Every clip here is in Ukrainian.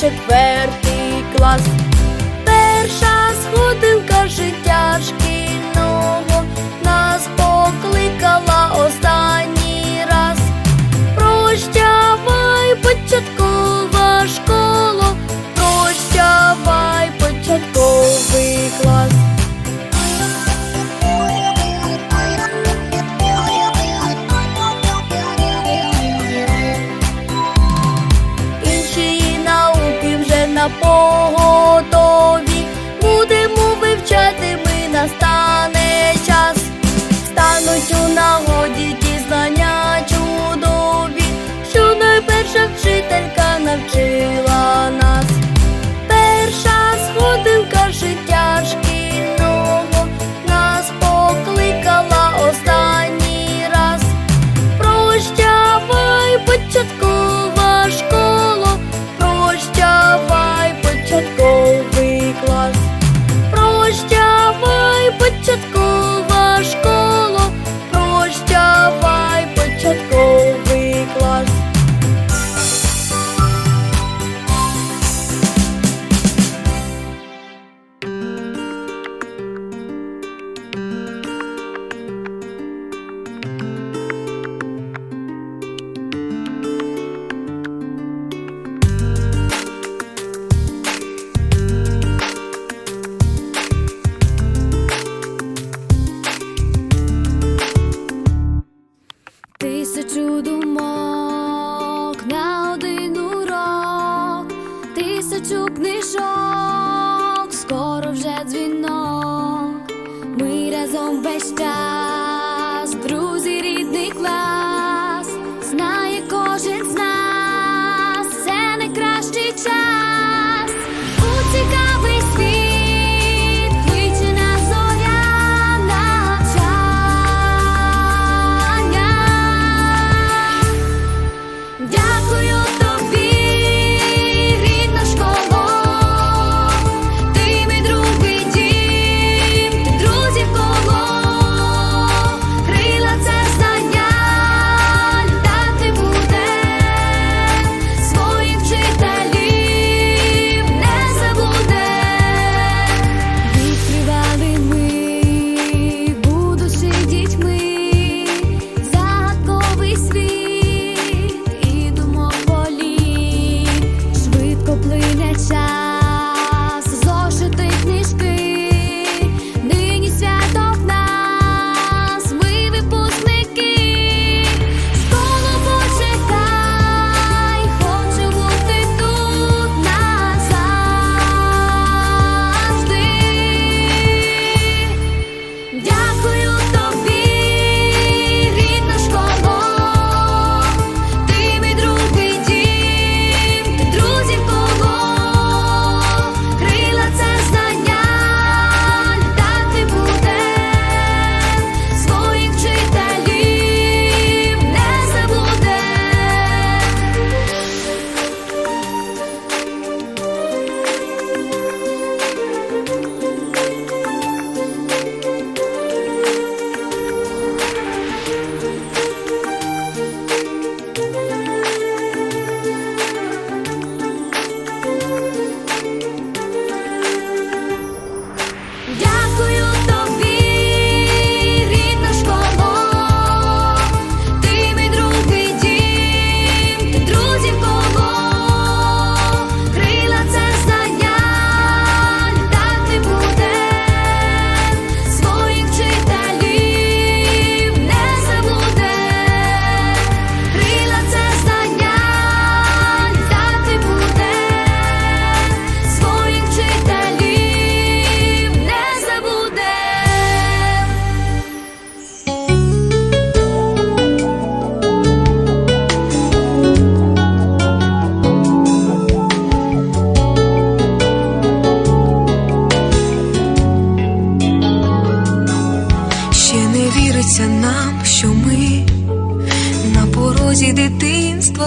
четвертий клас. 波。прощавай, початкова школа. to the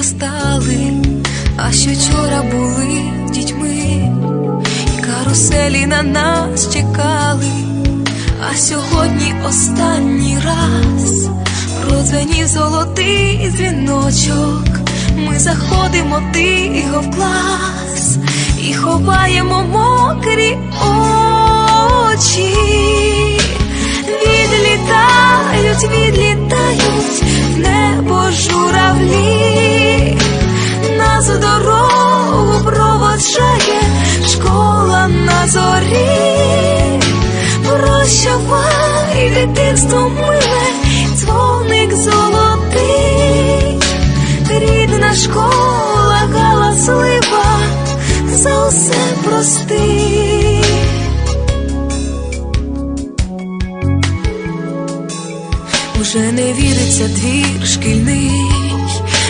зростали, а що вчора були дітьми, і каруселі на нас чекали, а сьогодні останній раз. Продзвенів золотий дзвіночок, ми заходимо тихо в клас і ховаємо мокрі очі, відлітають, відлітають. в небо журавлі нас у дорогу проводжає школа на зорі. Прощавай, дитинство миле, дзвоник золотий, рідна школа галаслива, за усе прости. Уже не віриться двір шкільний,